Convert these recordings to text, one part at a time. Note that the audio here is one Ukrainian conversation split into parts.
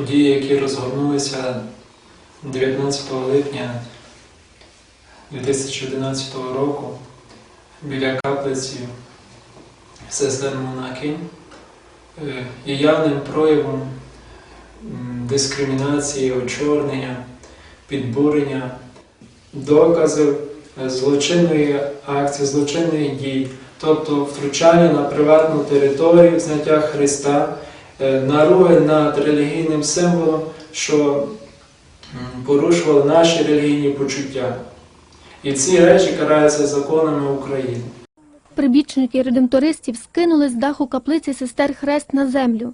події, які розгорнулися 19 липня 2011 року біля каплиці сестер Монахинь е, є явним проявом дискримінації, очорнення, підбурення, доказів злочинної акції, злочинної дії, тобто втручання на приватну територію, зняття Христа, е, наруги над релігійним символом, що порушували наші релігійні почуття. І ці речі караються законами України. Прибічники редемтористів скинули з даху каплиці сестер хрест на землю.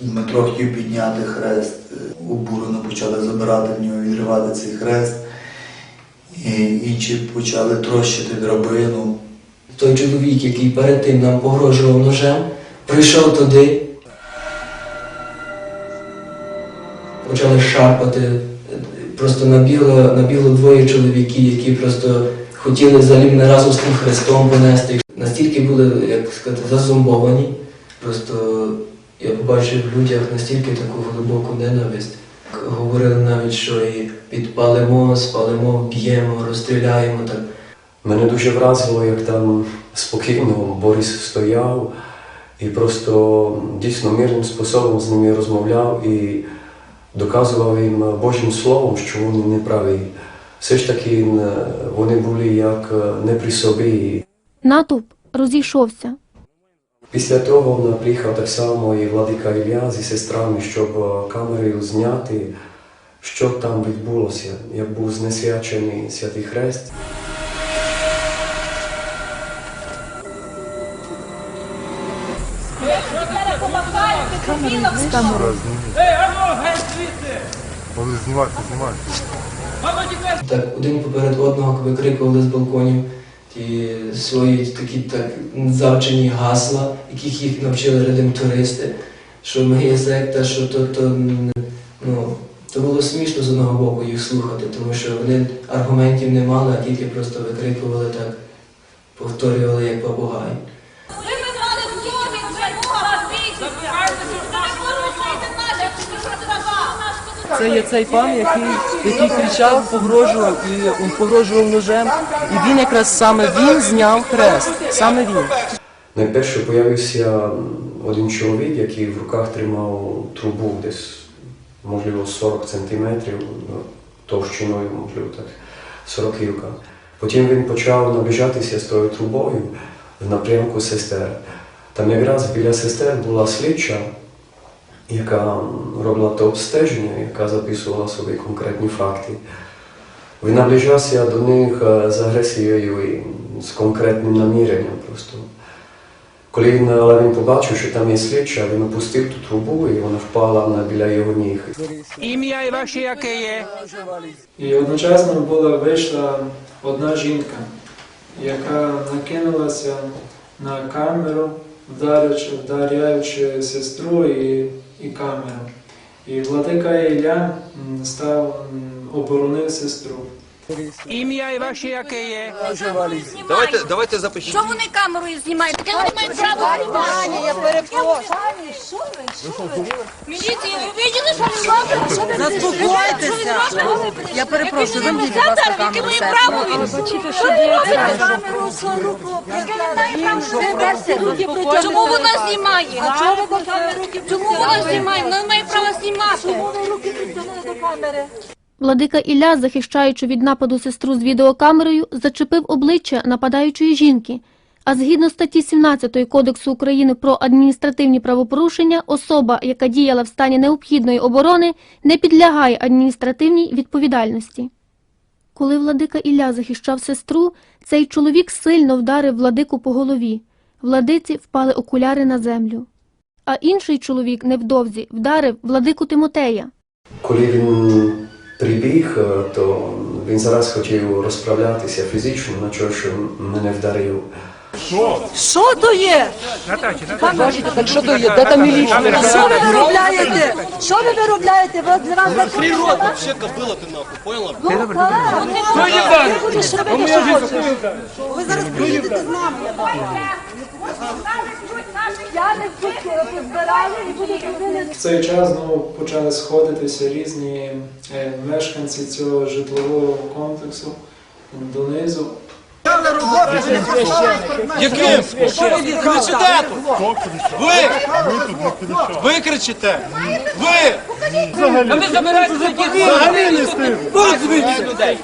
Дмитро хотів підняти хрест, е, обурено почали забирати в нього, відривати цей хрест. І інші почали трощити драбину. Той чоловік, який перед тим нам погрожував ножем, прийшов туди, шарпати. е, Просто на біло, на біло двоє чоловіків, які просто хотіли взагалі мене разом з тим хрестом понести. Настільки були, як сказати, зазомбовані. Просто я побачив в людях настільки таку глибоку ненависть. Говорили навіть, що і підпалимо, спалимо, б'ємо, розстріляємо. Так. Мене дуже вразило, як там спокійно Борис стояв і просто дійсно мирним способом з ними розмовляв і доказував їм Божим Словом, що вони не праві. Все ж таки вони були як е, не при собі. Натовп розійшовся. Після того приїхав так само і владика Ілля зі сестрами, щоб е, камерою зняти, що там відбулося, як був знесвячений Святий Хрест. Вони знімайте, знімайте. Так, один поперед одного викрикували з балконів ті свої такі так завчені гасла, яких їх навчили редемтористи, що ми секта, що то, то ну, то було смішно з одного боку їх слухати, тому що вони аргументів не мали, а тільки просто викрикували так, повторювали як попугай. Ви виграли в Києві вже Бога світі. Та не порушуйте наші права. Це є цей пан, який, який кричав, погрожував і погрожував ножем. І він якраз саме він зняв хрест. Саме він. Найперше появився один чоловік, який в руках тримав трубу десь, можливо, 40 сантиметрів ну, товщиною, можливо, так, сороківка. Потім він почав наближатися з тою трубою в напрямку сестер. Там якраз біля сестер була слідча, яка робила то обстеження, яка записувала собі конкретні факти. Він наближався до них е, з агресією і з конкретним наміренням просто. Коли він, але він побачив, що там є слідча, він опустив ту трубу і вона впала на біля його ніг. Ім'я і ваше яке є? І одночасно була вийшла одна жінка, яка накинулася на камеру, вдаряючи, вдаряючи сестру і, і камеру. І владика Ілля став оборонив сестру. Ім'я і ваше яке є? Давайте, давайте запишіть. Що вони камерою знімають? Таке вони мають право знімати. я перепрошую. Міліція, ви виділи, що? Що Заспокойтеся. Що він робить? Я перепрошую, вимкніть, будь ласка, камеру має право? Що він має? Чому вона знімає? Чому вона знімає? Вона не має права знімати. Владика Ілля, захищаючи від нападу сестру з відеокамерою, зачепив обличчя нападаючої жінки. А згідно статті 17 Кодексу України про адміністративні правопорушення, особа, яка діяла в стані необхідної оборони, не підлягає адміністративній відповідальності. Коли владика Ілля захищав сестру, цей чоловік сильно вдарив владику по голові. Владиці впали окуляри на землю. А інший чоловік невдовзі вдарив владику Тимотея. Коли він прибіг, е, то він зараз хотів розправлятися фізично, на що що мене вдарив. Що то є? Бачите, так що то є? Де там міліція? Що ви виробляєте? Що ви виробляєте? Ви для вас закрили? Вообще кобыла ты нахуй, поняла? Ну, колега, ви будете робити, що хочете. Ви зараз приїдете з нами, я бачу. Не В цей час знову почали сходитися різні е, мешканці цього житлового комплексу донизу. Яким? Кричите тут! Ви! Ви кричите! Ви! А ви забираєте за людей.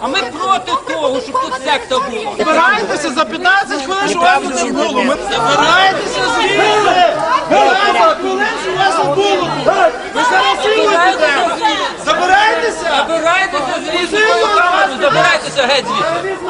А ми проти того, щоб тут секта була. Збирайтеся за 15 хвилин, що вас тут не було! Ми забирайтеся звідси! 15 хвилин, що вас не було! Ви зараз силуєте! Забирайтеся! Забирайтеся звідси, забирайтеся геть звідси.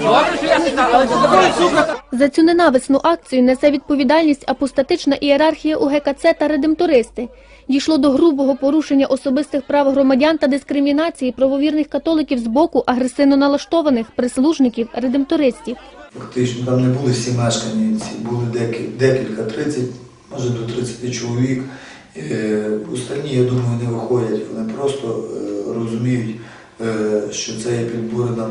Добре, що я але забирайтеся. За цю ненависну акцію несе відповідальність апостатична ієрархія УГКЦ та редемтористи. Дійшло до грубого порушення особистих прав громадян та дискримінації правовірних католиків з боку агресивно налаштованих прислужників редемтористів. Фактично там не були всі мешканці, були декі- декілька, 30, може до 30 чоловік. Е, Останні, я думаю, не виходять. Вони просто е, розуміють, е, що це є підбурена,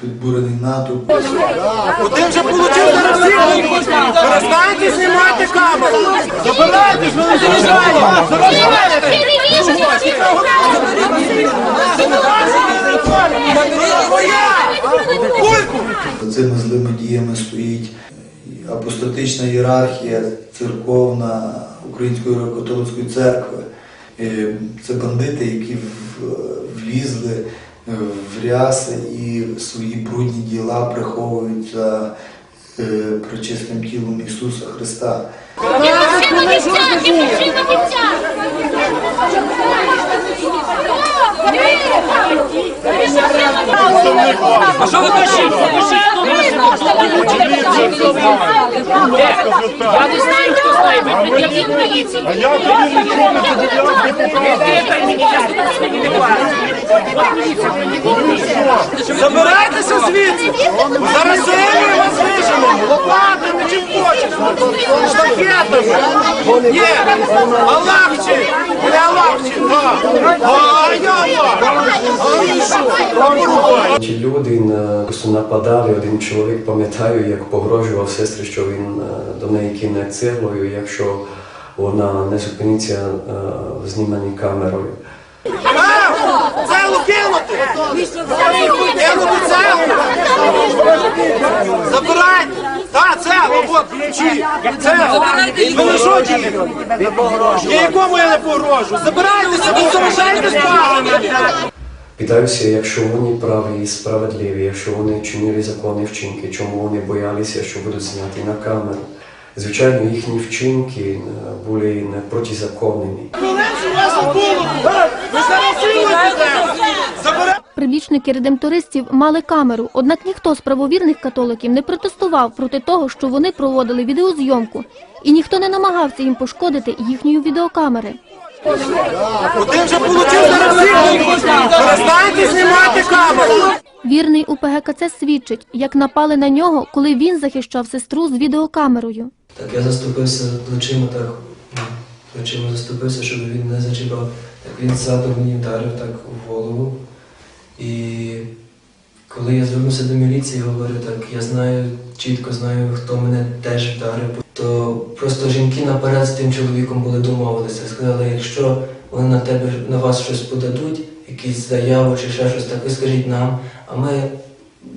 підбурений натовп. Один вже зараз всіх! Перестаньте знімати камеру! Забирайтесь, ви не заважаєте! Заважаєте! Цими злими діями стоїть апостатична ієрархія, церковна Української католицької церкви. Е, Це бандити, які влізли в ряси і свої брудні діла приховують за е, пречистим тілом Ісуса Христа. А що ви пишете? Я не знаю, хто знає, ви пред'явіть міліції. А я тобі нічого не пред'являв, депутат. Забирайтеся звідси! Зараз землю вас виженемо! Лопатами чим хочете! Штакетами! Ні! Аллахчі! Не Аллахчі! Так! А я Аллах! А ви що? Ті люди нападали, один чоловік, пам'ятаю, як погрожував сестрі, що він е, до неї кине цеглою, якщо вона не зупиниться е, в зніманні камерою. А! Цеглу кинути! Кинути цеглу! Забирайте! Так, цеглу, от, ключі! Цеглу! Ви що дієте? Я якому я не погрожую? Забирайтеся, ви заважаєте справами! Питаюся, якщо вони праві і справедливі, якщо вони чинили законні вчинки, чому вони боялися, що будуть зняті на камеру. Звичайно, їхні вчинки е, були не протизаконними. Прибічники редемтористів мали камеру, однак ніхто з правовірних католиків не протестував проти того, що вони проводили відеозйомку, і ніхто не намагався їм пошкодити їхньої відеокамери. Один вже! Перестаньте знімати камеру! Вірний УПГКЦ свідчить, як напали на нього, коли він захищав сестру з відеокамерою. Так я заступився плечима, так ну, плечима заступився, щоб він не зачіпав. Так він ззаду мені вдарив так в голову. І коли я звернувся до міліції, говорю, так я знаю, чітко знаю, хто мене теж вдарив. То просто жінки наперед з тим чоловіком були домовилися. Сказали, якщо вони на тебе на вас щось подадуть, якісь заяву чи ще щось, так ви скажіть нам, а ми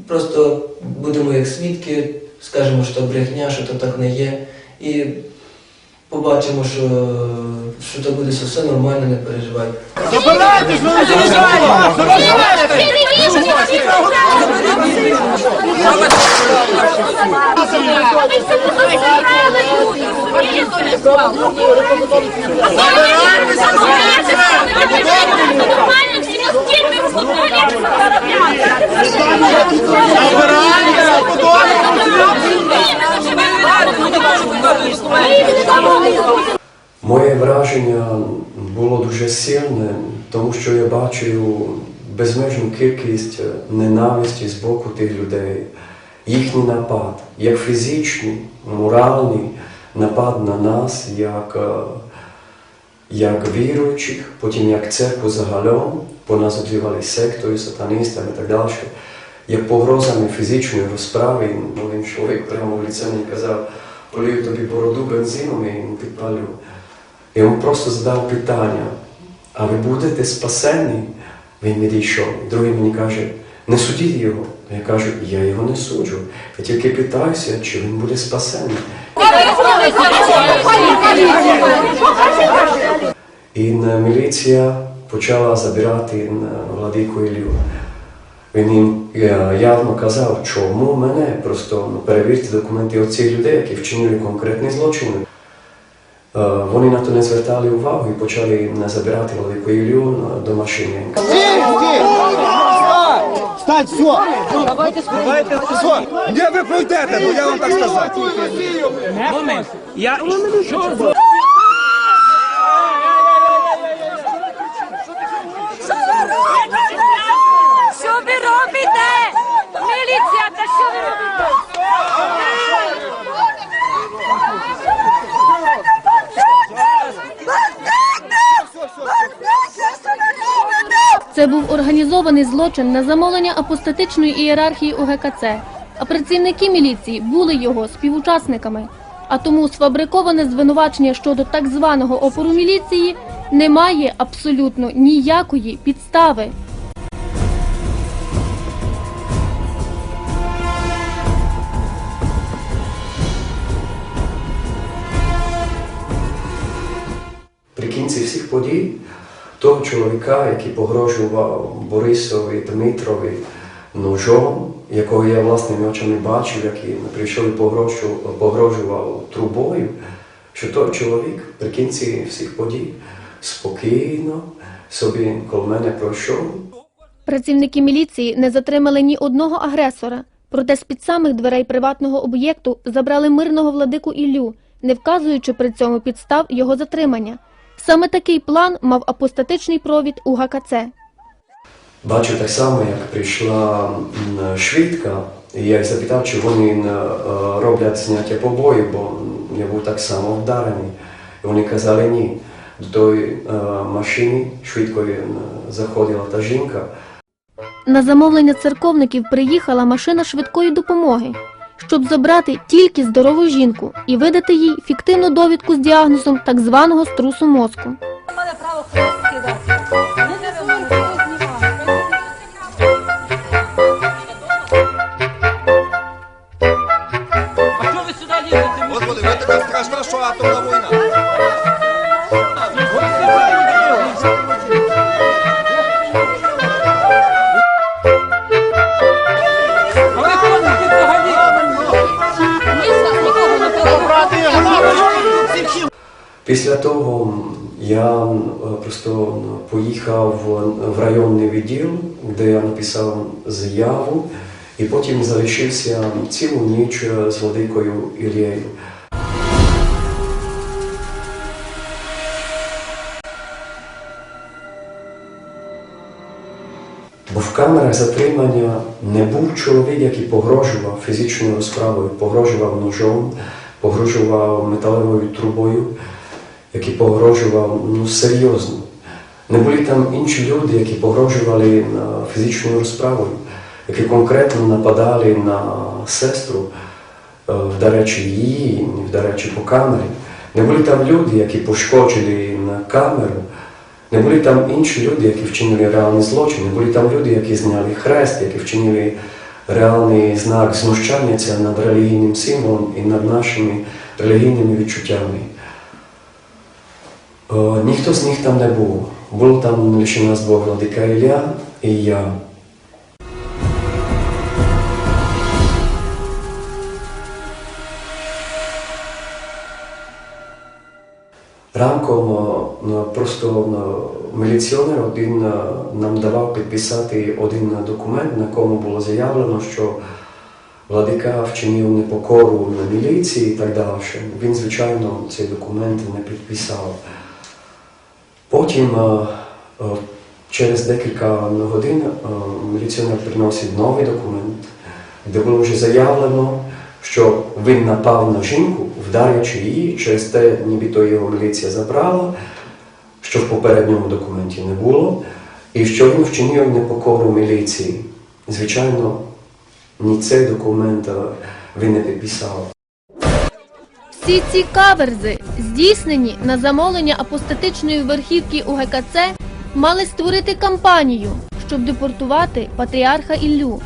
просто будемо як свідки, скажемо, що брехня, що то так не є, і побачимо, що, що то буде все нормально, не переживай. Забирайтесь, ви не заважаєте! Заважаєте! Забирайтеся! Моє враження було дуже сильне, тому що я бачив безмежну кількість ненависті з боку тих людей. Їхній напад, як фізичний, моральний напад на нас, як, е, як віруючих, потім як церкву загалом, бо нас обзивали сектою, сатаністами і так далі, як погрозами фізичної розправи. Один чоловік прямо в лице мені казав, полію тобі бороду бензином і він підпалю. Я йому просто задав питання, а ви будете спасені? Він відійшов. Другий мені каже, не судіть його. Я кажу, я його не суджу. Я тільки питаюся, чи він буде спасений. І міліція почала забирати владику Ілью. Він їм е, явно казав, чому мене просто ну, перевірте документи оцих людей, які вчинили конкретні злочини. Е, Вони на то не звертали увагу і почали забирати владику Ілью е, до машини. Стань, все! Давайте Все! Ні, ви пройдете, бо я вам так сказав. Момент. Я що Що ви робите? Міліція, та що ви робите? Це був організований злочин на замовлення апостатичної ієрархії УГКЦ, а працівники міліції були його співучасниками. А тому сфабриковане звинувачення щодо так званого опору міліції не має абсолютно ніякої підстави. При кінці всіх подій того чоловіка, який погрожував Борисові Дмитрові ножом, якого я власними очами бачив, який прийшов і погрожував, трубою, що той чоловік при кінці всіх подій спокійно собі коло мене пройшов. Працівники міліції не затримали ні одного агресора, проте з-під самих дверей приватного об'єкту забрали мирного владику Іллю, не вказуючи при цьому підстав його затримання. Саме такий план мав апостатичний провід у ГКЦ. Бачу так само, як прийшла швидка, і я їх запитав, чи вони е, роблять зняття побою, бо я був так само вдарений. І вони казали ні. До тої е, машини швидкої заходила та жінка. На замовлення церковників приїхала машина швидкої допомоги, щоб забрати тільки здорову жінку і видати їй фіктивну довідку з діагнозом так званого струсу мозку. Має право кидати. Після того я просто поїхав в- районний відділ, де я написав заяву, і потім залишився цілу ніч е, з владикою Ілією. Бо в камерах затримання не був чоловік, який погрожував фізичною розправою, погрожував ножом, погрожував металевою трубою, який погрожував ну, серйозно. Не були там інші люди, які погрожували на фізичною розправою, які конкретно нападали на сестру, е, вдарячи її, вдарячи по камері. Не були там люди, які пошкоджили на камеру. Не були там інші люди, які вчинили реальний злочин, не були там люди, які зняли хрест, які вчинили реальний знак знущання над релігійним символом і над нашими релігійними відчуттями. Е, ніхто з них там не був. Був там лише нас Бог Владика Ілля і я. Ранком е, просто е, міліціонер один е, нам давав підписати один документ, на кому було заявлено, що владика вчинив непокору на міліції і так далі. Він, звичайно, цей документ не підписав. Потім е, е, Через декілька годин е, міліціонер приносить новий документ, де було вже заявлено, що він напав на жінку, вдаряючи її, через те, нібито його міліція забрала, що в попередньому документі не було, і що він вчинив непокору міліції. Звичайно, ні цей документ він не підписав. Всі ці каверзи, здійснені на замовлення апостатичної верхівки УГКЦ, мали створити кампанію, щоб депортувати патріарха Іллю.